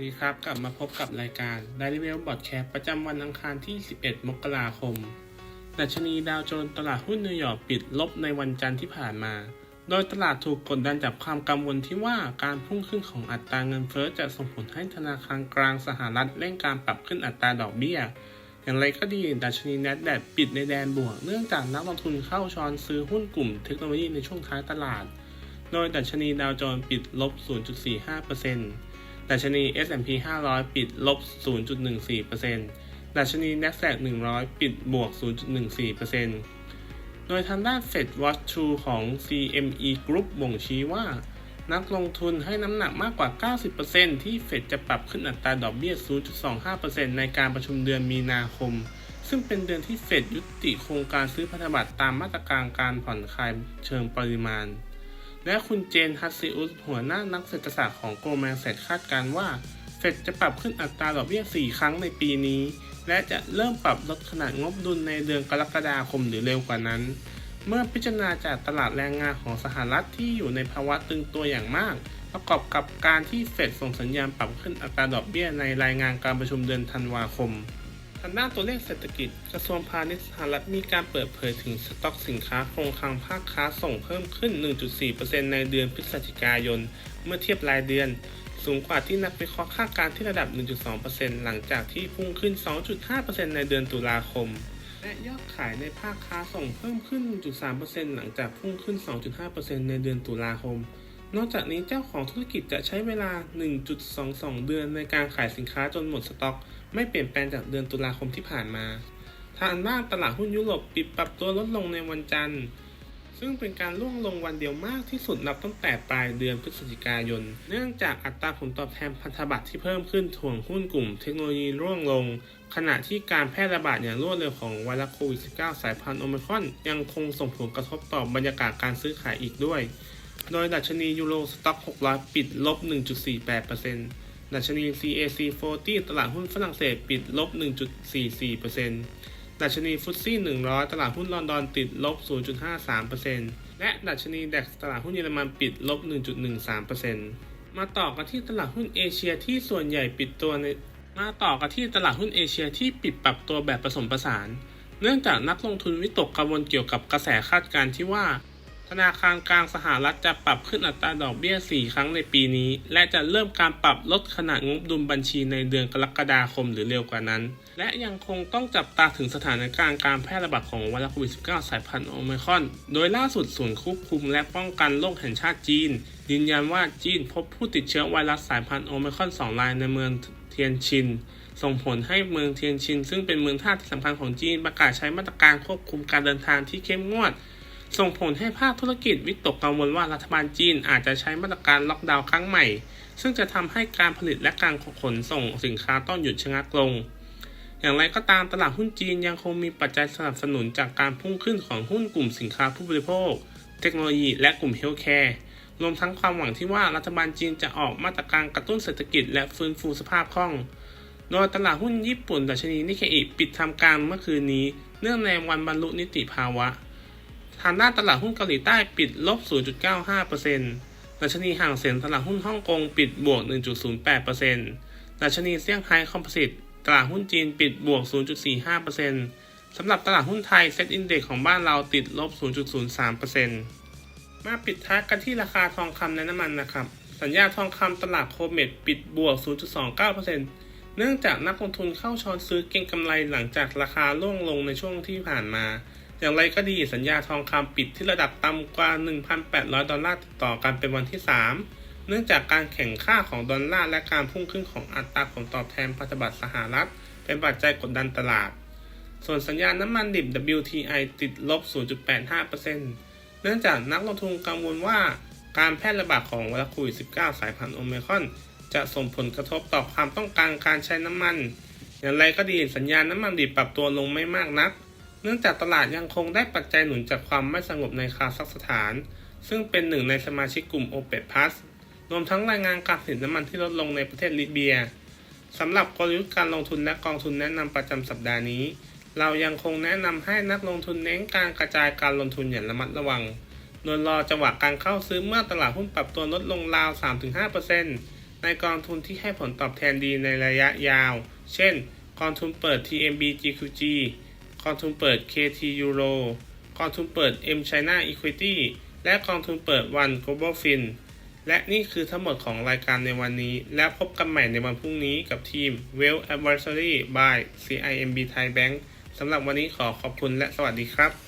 ดีครับ กลับมาพบกับรายการ Daily Mail Broadcast ประจำวันอังคารที่ 11 มกราคม ดัชนีดาวโจนส์ตลาดหุ้นนิวยอร์กปิดลบในวันจันทร์ที่ผ่านมา โดยตลาดถูกกดดันจากความกังวลที่ว่าการพุ่งขึ้นของอัตราเงินเฟ้อจะส่งผลให้ธนาคารกลางสหรัฐเร่งการปรับขึ้นอัตราดอกเบี้ย อย่างไรก็ดี ดัชนี NASDAQ ปิดในแดนบวก เนื่องจากนักลงทุนเข้าช้อนซื้อหุ้นกลุ่มเทคโนโลยีในช่วงท้ายตลาด โดยดัชนีดาวโจนส์ปิดลบ 0.45% ดัชนี S&P 500 ปิดลบ 0.14%ดัชนี NASDAQ 100 ปิดบวก 0.14%โดยทางด้าน Fed Watch 2 ของ CME Group บ่งชี้ว่า นักลงทุนให้น้ำหนักมากกว่า 90%ที่เฟดจะปรับขึ้นอัตราดอกเบี้ย 0.25%ในการประชุมเดือนมีนาคม ซึ่งเป็นเดือนที่เฟดยุติโครงการซื้อพันธบัตรตามมาตรการการผ่อนคลายเชิงปริมาณ และคุณเจนฮัตซิอุสหัวหน้านักเศรษฐศาสตร์ของโกลแมนแซดคาดการ์ว่า เฟดจะปรับขึ้นอัตราดอกเบี้ย 4 ครั้งในปีนี้ และจะเริ่มปรับลดขนาดงบดุลในเดือนกรกฎาคมหรือเร็วกว่านั้น เมื่อพิจารณาจากตลาดแรงงานของสหรัฐที่อยู่ในภาวะตึงตัวอย่างมาก ประกอบกับการที่เฟดส่งสัญญาณปรับขึ้นอัตราดอกเบี้ยในรายงานการประชุมเดือนธันวาคมางด้านตัวเลขเศรษฐกิจ กระทรวงพาณิชย์สหรัฐมีการเปิดเผยถึงสต็อกสินค้าคงคลังภาคค้าส่งเพิ่มขึ้น 1.4%ในเดือนพฤศจิกายน เมื่อเทียบรายเดือน สูงกว่าที่นักวิเคราะห์คาดการที่ระดับ 1.2%หลังจากที่พุ่งขึ้น 2.5%ในเดือนตุลาคม และยอดขายในภาคค้าส่งเพิ่มขึ้น 1.3%หลังจากพุ่งขึ้น 2.5%ในเดือนตุลาคม นอกจากนี้เจ้าของธุรกิจจะใช้เวลา 1.22 เดือนในการขายสินค้าจนหมดสต็อก ไม่เปลี่ยนแปลงจากเดือนตุลาคมที่ผ่านมา ทางด้านตลาดหุ้นยุโรปปิดปรับตัวลดลงในวันจันทร์ ซึ่งเป็นการร่วงลงวันเดียวมากที่สุดนับตั้งแต่ปลายเดือนพฤศจิกายน เนื่องจากอัตราผลตอบแทนพันธบัตรที่เพิ่มขึ้นถ่วงหุ้นกลุ่มเทคโนโลยีร่วงลง ขณะที่การแพร่ระบาดอย่างรวดเร็วของไวรัสโควิด -19 สายพันธุ์โอมิครอนยังคงส่งผลกระทบต่อบรรยากาศการซื้อขายอีกด้วย โดยดัชนียูโรสต็อก600 ปิดลบ 1.48%ดัชนี CAC 40 ตลาดหุ้นฝรั่งเศสปิดลบ 1.44%ดัชนีฟุตซี่ 100 ตลาดหุ้นลอนดอนติดลบ 0.53%และดัชนีดัคตลาดหุ้นเยอรมันปิดลบ 1.13%มาต่อกันที่ตลาดหุ้นเอเชียที่ส่วนใหญ่ปิดตัวในมาต่อกันที่ตลาดหุ้นเอเชียที่ปิดปรับตัวแบบผสมผสาน เนื่องจากนักลงทุนวิตกกังวลเกี่ยวกับกระแสคาดการณ์ที่ว่า ธนาคารกลางสหรัฐจะปรับขึ้นอัตราดอกเบี้ย 4 ครั้งในปีนี้ และจะเริ่มการปรับลดขนาดงบดุลบัญชีในเดือนกรกฎาคมหรือเร็วกว่านั้น และยังคงต้องจับตาถึงสถานการณ์การแพร่ระบาดของไวรัสโควิด -19 สายพันธุ์โอไมครอน โดยล่าสุดศูนย์ควบคุมและป้องกันโรคแห่งชาติจีน ยืนยันว่าจีนพบผู้ติดเชื้อไวรัสสายพันธุ์โอไมครอน 2 รายในเมืองเทียนชินส่งผลให้เมืองเทียนชิน ซึ่งเป็นเมืองท่าที่สำคัญของจีนประกาศใช้มาตรการควบคุมการเดินทางที่เข้มงวด ส่งผลให้ภาคธุรกิจวิตกกังวลว่ารัฐบาลจีนอาจจะใช้มาตรการล็อกดาวน์ครั้งใหม่ ซึ่งจะทำให้การผลิตและการขนส่งสินค้าต้องหยุดชะงักลง อย่างไรก็ตามตลาดหุ้นจีนยังคงมีปัจจัยสนับสนุนจากการพุ่งขึ้นของหุ้นกลุ่มสินค้าผู้บริโภค เทคโนโลยีและกลุ่มเฮลท์แคร์รวมทั้งความหวังที่ว่ารัฐบาลจีนจะออกมาตรการกระตุ้นเศรษฐกิจและฟื้นฟูสภาพคล่อง โดยตลาดหุ้นญี่ปุ่นดัชนีนิเคอิปิดทำการเมื่อคืนนี้ เนื่องในวันบรรลุนิติภาวะ ทางด้านตลาดหุ้นเกาหลีใต้ปิดลบ 0.95%ดัชนีห่างเสียงตลาดหุ้นฮ่องกงปิดบวก 1.08%ดัชนีเซี่ยงไฮ้คอมโพสิตตลาดหุ้นจีนปิดบวก 0.45%สำหรับตลาดหุ้นไทยเซ็ตอินเด็กของบ้านเราติดลบ 0.03%มาปิดท้ายกันที่ราคาทองคำและน้ำมันนะครับ สัญญาทองคำตลาดโคเมดปิดบวก 0.29%เนื่องจากนักลงทุนเข้าช้อนซื้อเก็งกำไรหลังจากราคาล่วงลงในช่วงที่ผ่านมา อย่างไรก็ดีสัญญาทองคำปิดที่ระดับต่ำกว่า 1,800 ดอลลาร์ติดต่อกันเป็นวันที่ 3 เนื่องจากการแข่งค่าของดอลลาร์และการพุ่งขึ้นของอัตราผลตอบแทนพันธบัตรสหรัฐ เป็นปัจจัยกดดันตลาด ส่วนสัญญาณน้ำมันดิบ WTI ติดลบ 0.85%เนื่องจากนักลงทุนกังวลว่าการแพร่ระบาดของไวรัสโควิด -19 สายพันธุ์โอไมครอนจะส่งผลกระทบต่อความต้องการการใช้น้ำมัน อย่างไรก็ดีสัญญาณน้ำมันดิบปรับตัวลงไม่มากนัก นื่องจากตลาดยังคงได้ปัจจัยหนุนจากความไม่สงบในคาซัคสถาน ซึ่งเป็นหนึ่งในสมาชิกกลุ่ม OPEC Plus รวมทั้งรายงานการผลิตน้ำมันที่ลดลงในประเทศลิเบียสำหรับกลยุทธ์การลงทุนและกองทุนแนะนำประจำสัปดาห์นี้ เรายังคงแนะนำให้นักลงทุนเน้นการกระจายการลงทุนอย่างระมัดระวัง โดยรอจังหวะการเข้าซื้อเมื่อตลาดหุ้นปรับตัวลดลงราว 3-5%ในในกองทุนที่ให้ผลตอบแทนดีในระยะยาว เช่น กองทุนเปิด TMB GQG องทุนเปิด KT Euro กองทุนเปิด M China Equity และกองทุนเปิด One Global Fin และนี่คือทั้งหมดของรายการในวันนี้ แล้วพบกันใหม่ในวันพรุ่งนี้กับทีม Well Advisory by CIMB Thai Bank สำหรับวันนี้ขอขอบคุณและสวัสดีครับ